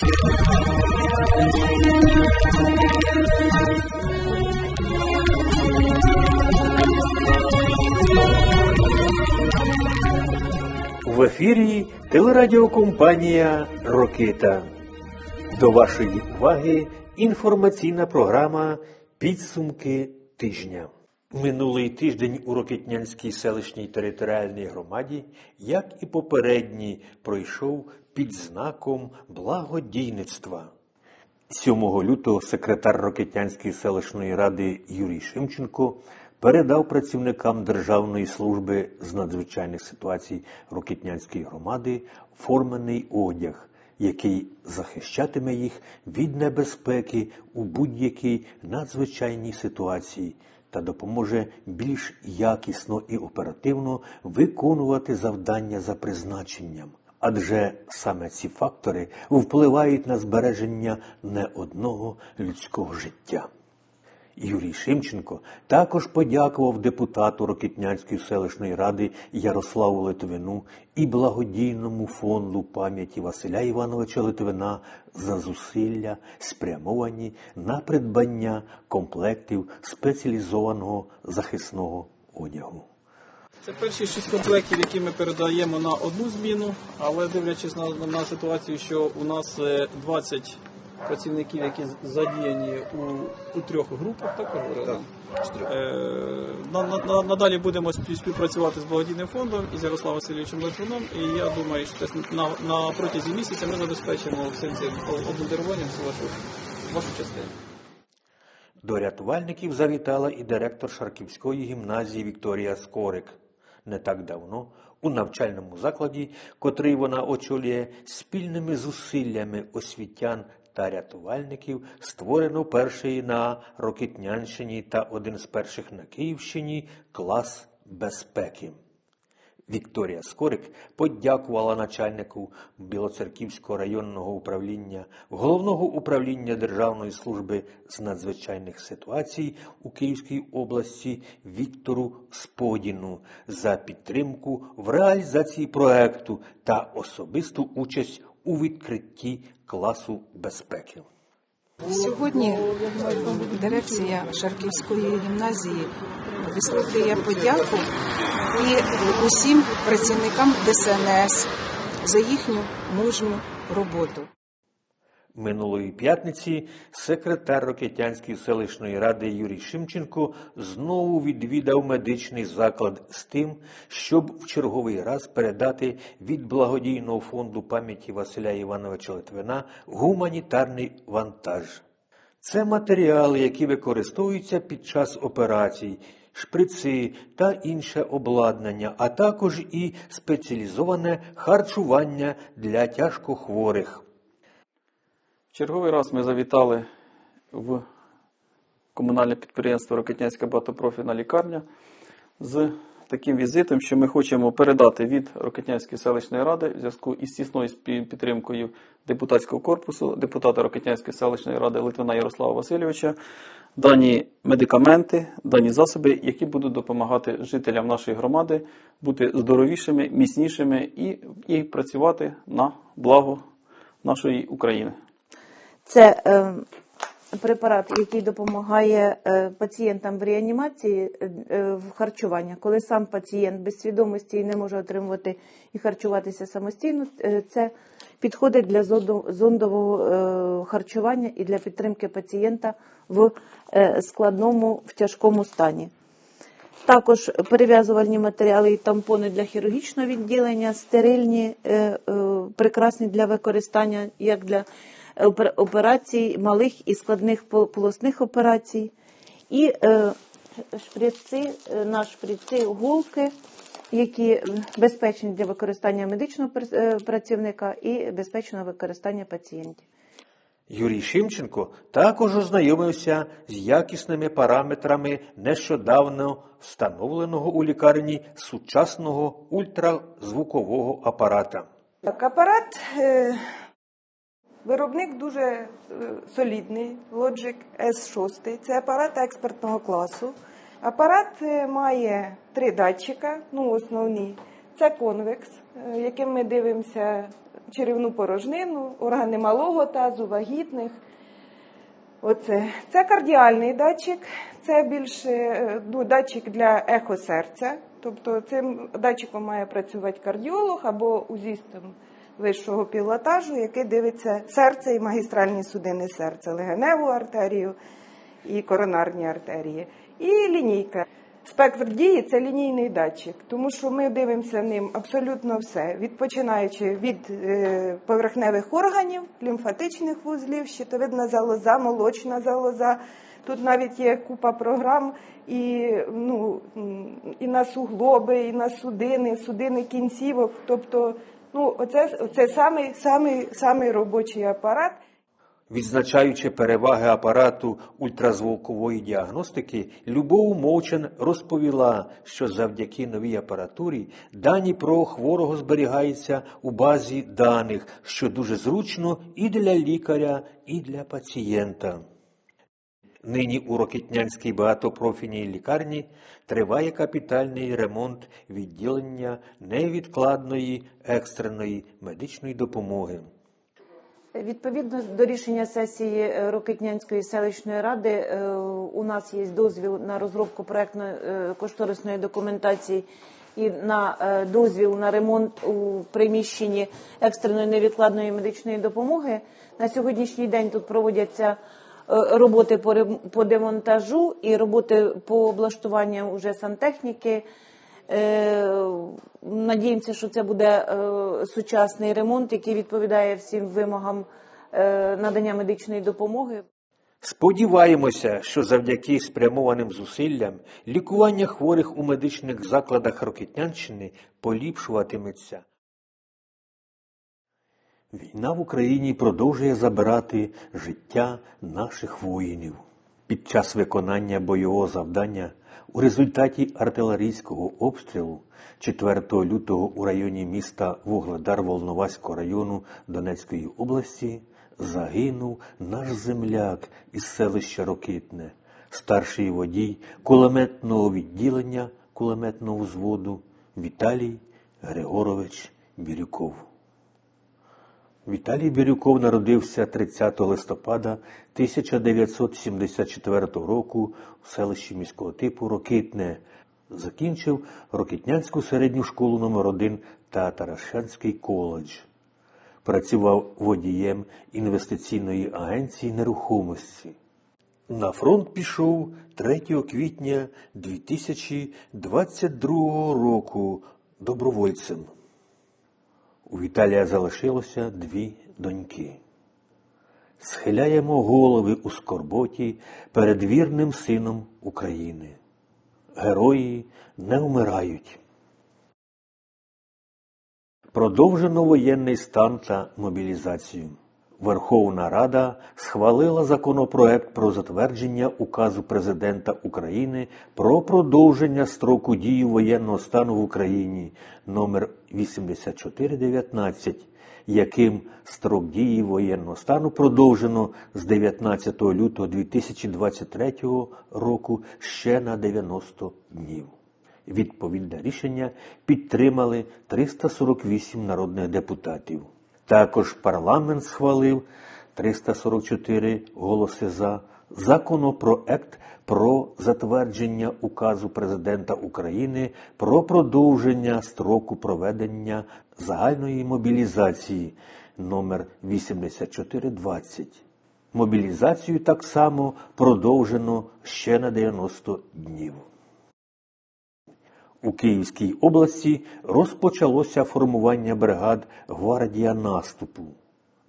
В ефірі телерадіокомпанія Рокита. До вашої уваги інформаційна програма Підсумки тижня. Минулий тиждень у Рокитнянській селищній територіальній громаді, як і попередній, пройшов під знаком благодійництва. 7 лютого секретар Рокетнянської селищної ради Юрій Шимченко передав працівникам Державної служби з надзвичайних ситуацій Рокетнянської громади формений одяг, який захищатиме їх від небезпеки у будь-якій надзвичайній ситуації та допоможе більш якісно і оперативно виконувати завдання за призначенням. Адже саме ці фактори впливають на збереження не одного людського життя. Юрій Шимченко також подякував депутату Рокітнянської селищної ради Ярославу Литвину і благодійному фонду пам'яті Василя Івановича Литвина за зусилля, спрямовані на придбання комплектів спеціалізованого захисного одягу. Це перші шість комплектів, які ми передаємо на одну зміну, але дивлячись на, на ситуацію, що у нас е, 20 працівників, які задіяні у, у трьох групах, так говорили? Е, на, на, на- надалі будемо спів- співпрацювати з благодійним фондом і з Ярославом Васильовичем Литвином. І я думаю, що на, на протязі місяця ми забезпечимо всім цим обмундируванням всю вашу, вашу частину. До рятувальників завітала і директор Шарківської гімназії Вікторія Скорик. Не так давно у навчальному закладі, котрий вона очолює, спільними зусиллями освітян та рятувальників створено перший на Рокитнянщині та один з перших на Київщині клас безпеки. Вікторія Скорик подякувала начальнику Білоцерківського районного управління, головного управління Державної служби з надзвичайних ситуацій у Київській області Віктору Сподіну за підтримку в реалізації проекту та особисту участь у відкритті класу безпеки. Сьогодні дирекція Шарківської гімназії висловлює подяку і усім працівникам ДСНС за їхню мужню роботу. Минулої п'ятниці секретар Рокетянської селищної ради Юрій Шимченко знову відвідав медичний заклад з тим, щоб в черговий раз передати від благодійного фонду пам'яті Василя Івановича Литвина гуманітарний вантаж. Це матеріали, які використовуються під час операцій, шприци та інше обладнання, а також і спеціалізоване харчування для тяжкохворих. Черговий раз ми завітали в комунальне підприємство Рокетнянська багатопрофільна лікарня з таким візитом, що ми хочемо передати від Рокетнянської селищної ради в зв'язку із тісною підтримкою депутатського корпусу, депутата Рокетнянської селищної ради Литвина Ярослава Васильовича, дані медикаменти, дані засоби, які будуть допомагати жителям нашої громади бути здоровішими, міцнішими і, і працювати на благо нашої України. Це е, препарат, який допомагає е, пацієнтам в реанімації е, е, в харчуванні. Коли сам пацієнт без свідомості не може отримувати і харчуватися самостійно, це підходить для зондового е, харчування і для підтримки пацієнта в е, складному, в тяжкому стані. Також перев'язувальні матеріали і тампони для хірургічного відділення, стерильні, е, прекрасні для використання як для операцій малих і складних полосних операцій. І шприци, е, на шприци голки, які безпечні для використання медичного е, працівника і безпечного використання пацієнтів. Юрій Шимченко також ознайомився з якісними параметрами нещодавно встановленого у лікарні сучасного ультразвукового апарата. Так, апарат, е, виробник дуже е, солідний, Logic S6. Це апарат експертного класу. Апарат е, має три датчика, ну основні. Це конвекс, е, яким ми дивимося черевну порожнину, органи малого тазу, вагітних. Оце. Це кардіальний датчик, це більше ну, датчик для ехо серця. Тобто цим датчиком має працювати кардіолог або узістом вищого пілотажу, який дивиться серце і магістральні судини серця, легеневу артерію і коронарні артерії. І лінійка. Спектр дії це лінійний датчик, тому що ми дивимося ним абсолютно все, від починаючи від е, поверхневих органів, лімфатичних вузлів, щитовидна залоза, молочна залоза. Тут навіть є купа програм і, ну, і на суглоби, і на судини, судини кінцівок. Тобто, ну, оце, оце самий, самий, самий робочий апарат. Відзначаючи переваги апарату ультразвукової діагностики, Любов Мовчан розповіла, що завдяки новій апаратурі дані про хворого зберігаються у базі даних, що дуже зручно і для лікаря, і для пацієнта. Нині у Рокетнянській багатопрофільній лікарні триває капітальний ремонт відділення невідкладної екстреної медичної допомоги. Відповідно до рішення сесії е, Рокитнянської селищної ради, е, у нас є дозвіл на розробку проектної е, документації і на дозвіл на ремонт у приміщенні екстреної невідкладної медичної допомоги. На сьогоднішній день тут проводяться роботи по демонтажу і роботи по облаштуванню уже сантехніки. Е, Надіємося, що це буде е, сучасний ремонт, який відповідає всім вимогам е, надання медичної допомоги. Сподіваємося, що завдяки спрямованим зусиллям лікування хворих у медичних закладах Рокетнянщини поліпшуватиметься. Війна в Україні продовжує забирати життя наших воїнів. Під час виконання бойового завдання у результаті артилерійського обстрілу 4 лютого у районі міста Вугледар Волноваського району Донецької області загинув наш земляк із селища Рокитне, старший водій кулеметного відділення кулеметного взводу Віталій Григорович Бірюков. Віталій Бірюков народився 30 листопада 1974 року в селищі міського типу Рокитне. Закінчив Рокитнянську середню школу номер 1 та Тарашанський коледж. Працював водієм інвестиційної агенції нерухомості. На фронт пішов 3 квітня 2022 року добровольцем. У Віталія залишилося дві доньки. Схиляємо голови у скорботі перед вірним сином України. Герої не вмирають. Продовжено воєнний стан та мобілізацію. Верховна Рада схвалила законопроект про затвердження указу президента України про продовження строку дії воєнного стану в Україні номер 8419, яким строк дії воєнного стану продовжено з 19 лютого 2023 року ще на 90 днів. Відповідне рішення підтримали 348 народних депутатів. Також парламент схвалив 344 голоси за законопроект про затвердження указу президента України про продовження строку проведення загальної мобілізації номер 8420. Мобілізацію так само продовжено ще на 90 днів. У Київській області розпочалося формування бригад гвардія наступу.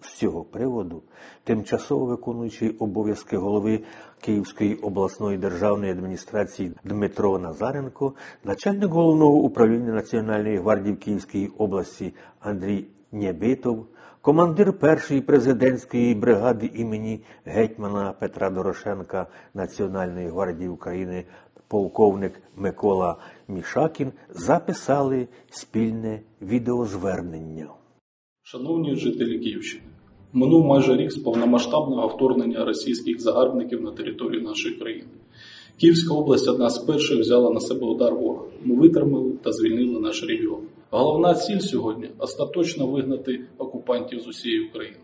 З цього приводу тимчасово виконуючий обов'язки голови Київської обласної державної адміністрації Дмитро Назаренко, начальник головного управління Національної гвардії в Київській області Андрій Нєбитов, командир першої президентської бригади імені гетьмана Петра Дорошенка Національної гвардії України полковник Микола Мішакін записали спільне відеозвернення. Шановні жителі Київщини, минув майже рік з повномасштабного вторгнення російських загарбників на територію нашої країни. Київська область одна з перших взяла на себе удар ворога. Ми витримали та звільнили наш регіон. Головна ціль сьогодні остаточно вигнати окупантів з усієї України.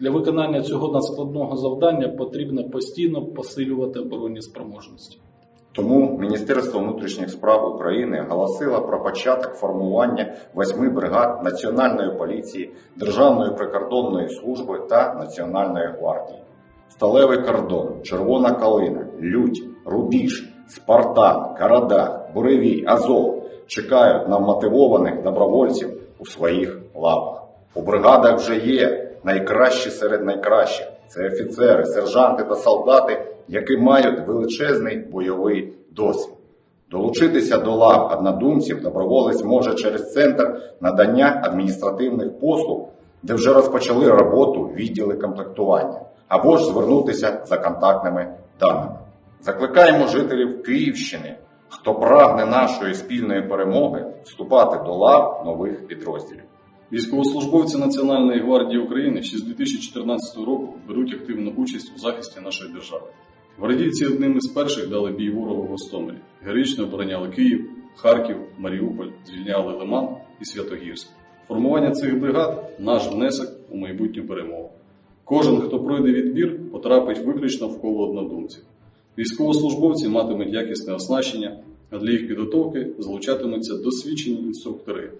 Для виконання цього надскладного завдання потрібно постійно посилювати оборонні спроможності. Тому Міністерство внутрішніх справ України оголосило про початок формування восьми бригад Національної поліції, Державної прикордонної служби та Національної гвардії. Сталевий кордон, Червона калина, Лють, Рубіж, Спартан, Карадах, Буревій, Азов чекають на мотивованих добровольців у своїх лавах. У бригадах вже є найкращі серед найкращих. Це офіцери, сержанти та солдати, які мають величезний бойовий досвід. Долучитися до лав однодумців доброволець може через центр надання адміністративних послуг, де вже розпочали роботу відділи комплектування, або ж звернутися за контактними даними. Закликаємо жителів Київщини, хто прагне нашої спільної перемоги, вступати до лав нових підрозділів. Військовослужбовці Національної гвардії України ще з 2014 року беруть активну участь у захисті нашої держави. Гвардійці одним із перших дали бій ворогу в Гостомелі, героїчно обороняли Київ, Харків, Маріуполь, звільняли Лиман і Святогірськ. Формування цих бригад наш внесок у майбутню перемогу. Кожен, хто пройде відбір, потрапить виключно в коло однодумців. Військовослужбовці матимуть якісне оснащення, а для їх підготовки залучатимуться досвідчені інструктори.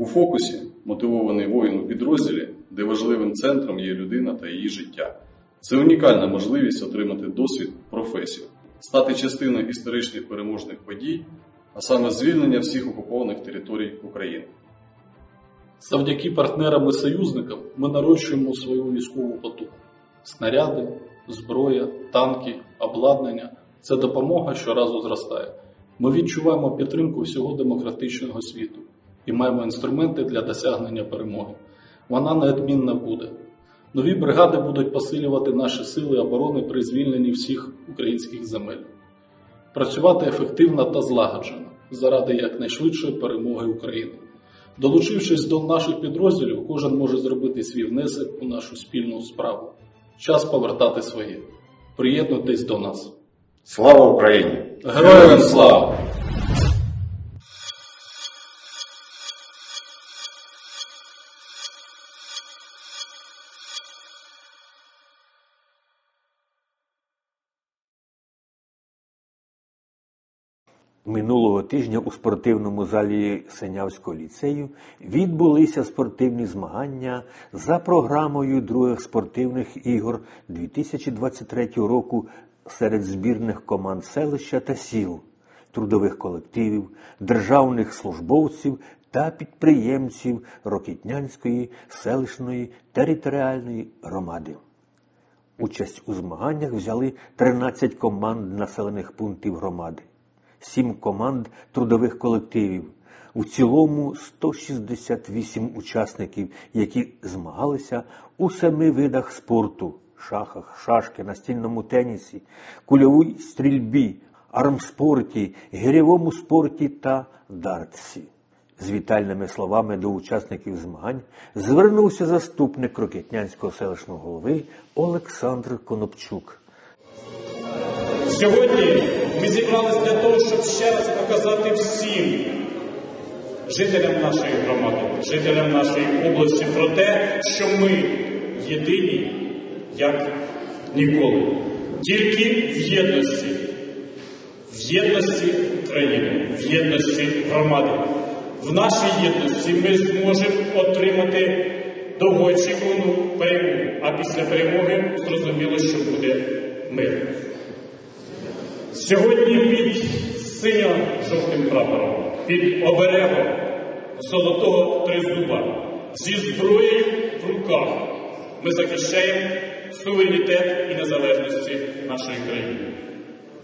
У фокусі мотивований воїн у підрозділі, де важливим центром є людина та її життя. Це унікальна можливість отримати досвід професію, стати частиною історичних переможних подій, а саме звільнення всіх окупованих територій України. Завдяки партнерам і союзникам ми нарощуємо свою військову потугу. Снаряди, зброя, танки, обладнання це допомога щоразу зростає. Ми відчуваємо підтримку всього демократичного світу і маємо інструменти для досягнення перемоги. Вона неодмінна буде. Нові бригади будуть посилювати наші сили оборони при звільненні всіх українських земель, працювати ефективно та злагоджено заради якнайшвидшої перемоги України. Долучившись до наших підрозділів, кожен може зробити свій внесок у нашу спільну справу. Час повертати своє. Приєднуйтесь до нас. Слава Україні! Героям слава! Минулого тижня у спортивному залі Синявського ліцею відбулися спортивні змагання за програмою других спортивних ігор 2023 року серед збірних команд селища та сіл, трудових колективів, державних службовців та підприємців Рокітнянської селищної територіальної громади. Участь у змаганнях взяли 13 команд населених пунктів громади, 7 команд трудових колективів. У цілому 168 учасників, які змагалися у семи видах спорту: шахах, шашки, настільному тенісі, кульовій стрільбі, армспорті, гирьовому спорті та дартсі. З вітальними словами до учасників змагань звернувся заступник Рокетнянського селищного голови Олександр Конопчук. Сьогодні ми зібралися для того, щоб ще раз показати всім жителям нашої громади, жителям нашої області про те, що ми єдині, як ніколи. Тільки в єдності, в єдності України, в єдності громади. В нашій єдності ми зможемо отримати довгоочікувану перемогу, а після перемоги зрозуміло, що буде мир. Сьогодні під синьо-жовтим прапором, під оберегом золотого тризуба, зі зброєю в руках ми захищаємо суверенітет і незалежності нашої країни.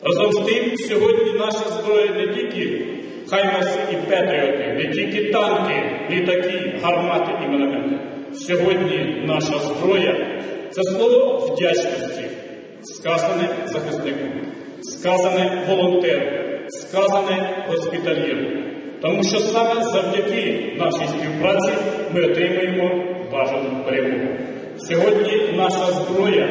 Разом з тим, сьогодні наша зброя не тільки Хаймарси і Петріоти, не тільки танки, літаки, гармати і міномети. Сьогодні наша зброя це слово вдячності, сказане захиснику, сказане волонтеру, сказане госпітальєру. Тому що саме завдяки нашій співпраці ми отримуємо бажану перемогу. Сьогодні наша зброя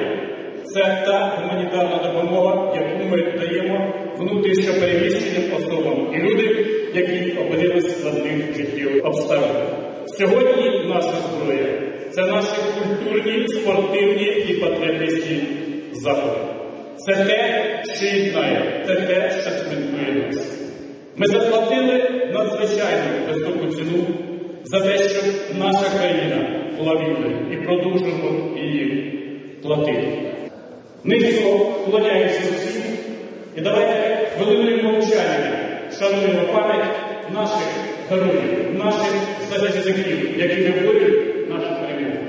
це та гуманітарна допомога, яку ми даємо внутрішньо переміщеним особам і людям, які опинилися в складних життєвих обставинах. Сьогодні наша зброя це наші культурні, спортивні і патріотичні заходи. Це те, єднає, це те, що цементує нас. Ми заплатили надзвичайно високу ціну за те, щоб наша країна була вільною і продовжуємо її платити. Низько вклоняємося всім і давайте хвилиною мовчання шануємо пам'ять наших героїв, наших захисників, які виборюють нашу перемогу.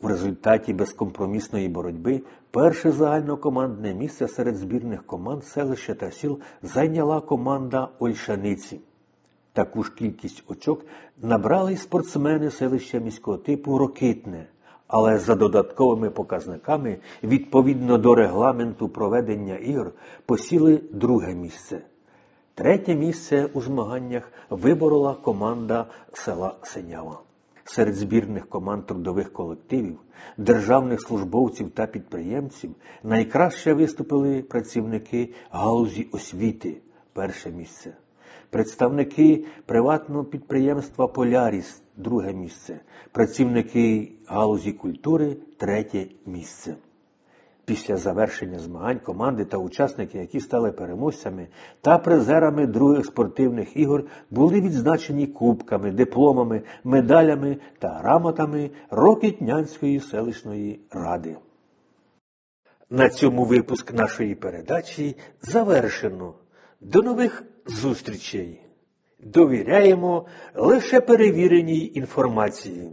В результаті безкомпромісної боротьби перше загальнокомандне місце серед збірних команд селища та сіл зайняла команда Ольшаниці. Таку ж кількість очок набрали й спортсмени селища міського типу Рокитне, але за додатковими показниками, відповідно до регламенту проведення ігор, посіли друге місце. Третє місце у змаганнях виборола команда села Синява. Серед збірних команд трудових колективів, державних службовців та підприємців найкраще виступили працівники галузі освіти перше місце. Представники приватного підприємства Поляріс друге місце. Працівники галузі культури третє місце. Після завершення змагань команди та учасники, які стали переможцями та призерами других спортивних ігор, були відзначені кубками, дипломами, медалями та грамотами Рокітнянської селищної ради. На цьому випуск нашої передачі завершено. До нових зустрічей. Довіряємо лише перевіреній інформації.